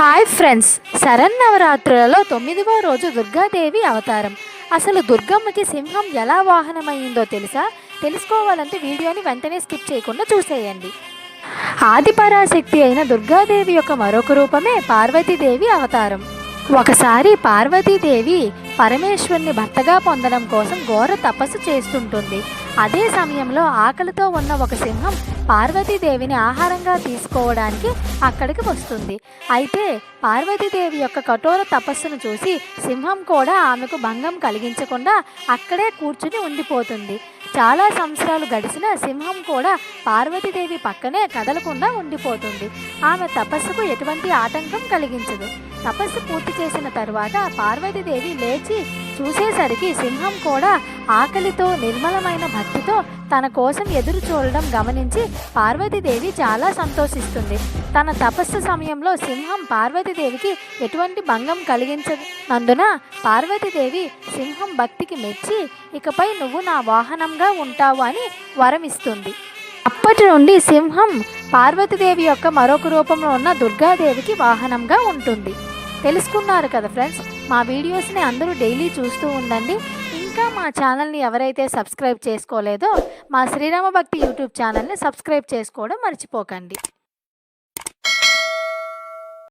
Hi friends. శరన్నవరాత్రులలో తొమ్మిదవ రోజు దుర్గాదేవి అవతారం. అసలు దుర్గమ్మకి సింహం ఎలా వాహనమైందో తెలుసా? తెలుసుకోవాలంటే వీడియోని వెంటనే స్కిప్ చేయకుండా చూసేయండి. ఆదిపరాశక్తి అయిన దుర్గాదేవి యొక్క మరొక రూపమే పార్వతీదేవి అవతారం. ఒకసారి పార్వతీదేవి పరమేశ్వరుని భర్తగా పొందడం కోసం ఘోర తపస్సు చేస్తుంటుంది. అదే సమయంలో ఆకలితో ఉన్న ఒక సింహం పార్వతీదేవిని ఆహారంగా తీసుకోవడానికి అక్కడికి వస్తుంది. అయితే పార్వతీదేవి యొక్క కఠోర తపస్సును చూసి సింహం కూడా ఆమెకు భంగం కలిగించకుండా అక్కడే కూర్చుని ఉండిపోతుంది. చాలా సంవత్సరాలు గడిచిన సింహం కూడా పార్వతీదేవి పక్కనే కదలకుండా ఉండిపోతుంది. ఆమె తపస్సుకు ఎటువంటి ఆటంకం కలిగించదు. తపస్సు పూర్తి చేసిన తరువాత పార్వతీదేవి లేచి చూసేసరికి సింహం కూడా ఆకలితో నిర్మలమైన భక్తితో తన కోసం ఎదురు చూడడం గమనించి పార్వతీదేవి చాలా సంతోషిస్తుంది. తన తపస్సు సమయంలో సింహం పార్వతీదేవికి ఎటువంటి భంగం కలిగించనందున పార్వతీదేవి సింహం భక్తికి మెచ్చి ఇకపై నువ్వు నా వాహనంగా ఉంటావు అని వరమిస్తుంది. అప్పటి నుండి సింహం పార్వతీదేవి యొక్క మరొక రూపంలో ఉన్న దుర్గాదేవికి వాహనంగా ఉంటుంది. తెలుసుకున్నారు కదా ఫ్రెండ్స్ మా వీడియోస్ని అందరూ డైలీ చూస్తూ ఉండండి. ఇంకా మా ఛానల్ని ఎవరైతే సబ్స్క్రైబ్ చేసుకోలేదో మా శ్రీరామ భక్తి యూట్యూబ్ ఛానల్ని సబ్స్క్రైబ్ చేసుకోవడం మర్చిపోకండి.